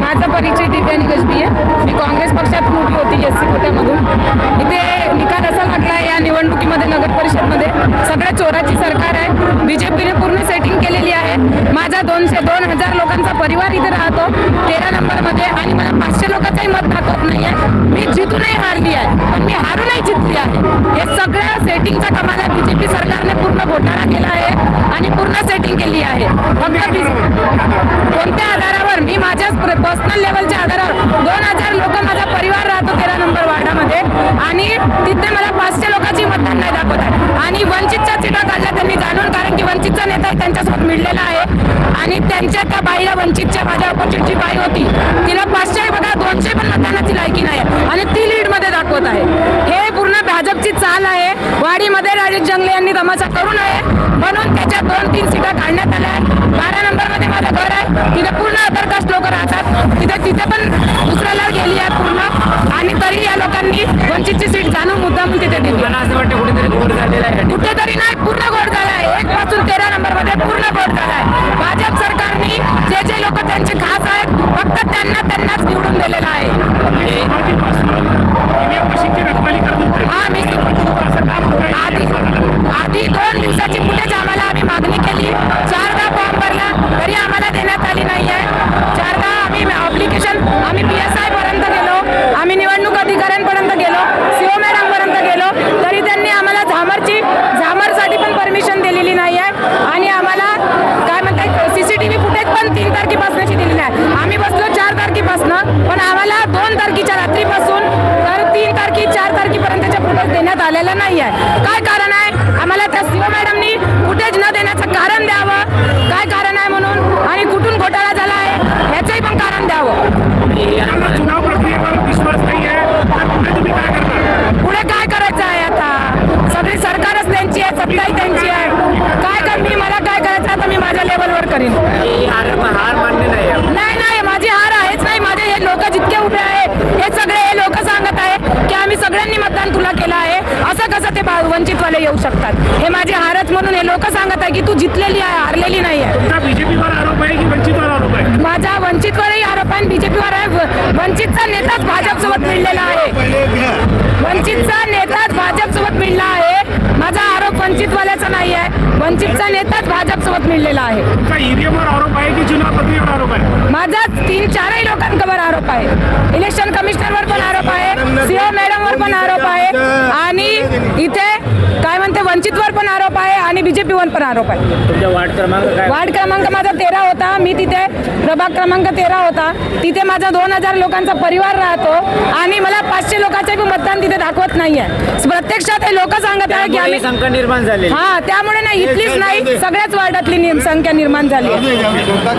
माझा परिचय दिव्यानी गजबी बी आहे. मी काँग्रेस पक्षात मोठी होती एस सी कोट्यामधून. इथे निकाल असा म्हटला या निवडणुकीमध्ये नगर परिषदमध्ये सगळ्या चोराची सरकार आहे. बीजेपीने पूर्ण सेटिंग केलेली आहे. माझा दोनशे दोन हजार लोकांचा परिवार इथे राहतो. तेरा नंबरमध्ये मला पाचशे लोकांचाही मत दाखवत नाही आहे मी जितूनही हारली आहे. पण मी हारूनही जितली आहे. हे सगळ्या सेटिंगचा कमाल आहे. बीजेपी सरकारने पूर्ण घोटाळा केला आहे आणि पूर्ण सेटिंग केली आहे. फक्त कोणत्या आधारावर? मी माझ्या पर्सनल लेवलच्या आधारावर. दोन हजार लोक माझा परिवार राहतो तेरा नंबर वार्डामध्ये. आणि तिथे मला पाचशे लोकांची मतदान नाही दाखवत आहे. आणि वंचितच्या सीटा काढल्या त्यांनी जाणून कारण की वंचितचा नेता त्यांच्यासोबत मिळलेला आहे. आणि त्यांच्या त्या बाईला वंचितच्या माझ्या ऑपोजिटची बाई होती. तिला पाचशे बघा दोनशे पण मतदानाची लायकी नाही आणि ती लीडमध्ये दाखवत आहे. हे पूर्ण भाजपची चाल आहे. वाडीमध्ये राजेश जंगले यांनी तमाशा करू नये. म्हणून त्याच्या दोन तीन सीटा काढण्यात आल्या. आहेत बारा नंबरमध्ये माझं घर आहे. तिथे पूर्ण अदर कास्ट लोक राहतात. तिथे तिथे पण दुसऱ्याला गेली आहे पूर्ण. आणि तरी या लोकांनी वंचितची सीट जाणून मुद्दाम तिथे दिली. मला असं वाटतं कुठेतरी गोड झालेला आहे. कुठेतरी नाही पूर्ण गोड झाला आहे. एक पासून तेरा नंबरमध्ये पूर्ण गोड झाला आहे. निवडून दिलेलं आहे हा मी आधी दोन दिवसाची फुटेज आम्हाला देण्यात आलेलं नाही आहे. काय कारण आहे? आम्हाला त्या सीओ मॅडमनी फुटेज न देण्याचं कारण द्यावं. काय कारण आहे म्हणून? आणि कुठून घोटाळा झाला आहे? ह्याचंही पण कारण द्यावं. चुनाव प्रक्रियेवर विश्वास नाही आहे तर पुढे काय करायचं आहे आता? सगळी सरकारच त्यांची आहे सत्ताही त्यांची आहे. काय कर मी मला काय करायचं आता मी माझ्या लेवलवर करीन. ते वंचितवाले येऊ शकतात. हे माझी हारच म्हणून हे लोक सांगत आहे की तू जितलेली आहे हारलेली नाही आहे तुमचा बीजेपीवर आरोप आहे की वंचितवर आरोप आहे? माझा वंचितवरही आरोप आहे बीजेपीवर आहे. वंचितचा नेताच भाजपसोबत मिळलेला आहे. वंचितचा नेताच भाजपसोबत मिळला आहे. माझा आरोप वंचितवाल्याचा नाही आहे वंचितचा नेताच भाजपसोबत मिळलेला आहे. आरोप आहे की आरोप आहे? माझा तीन चारही लोकांवर आरोप आहे. इलेक्शन कमिशनरवर पण आरोप आहे. सीओ इथे काय म्हणते वंचितवर पण आरोप आहे आणि बीजेपीवर पण आरोप आहे. वार्ड क्रमांक काय? वार्ड क्रमांक माझा तेरा होता मी तिथे प्रभाग क्रमांक तेरा होता. तिथे माझा दोन हजार लोकांचा परिवार राहतो आणि मला पाचशे लोकांचे बी मतदान तिथे दाखवत नाहीये. प्रत्यक्षात हे लोक सांगत आहे की त्यामुळे आम्ही संकट निर्माण झाले हा त्यामुळे नाही इथलीच नाही सगळ्याच वार्डातली नि- संख्या निर्माण झाली आहे.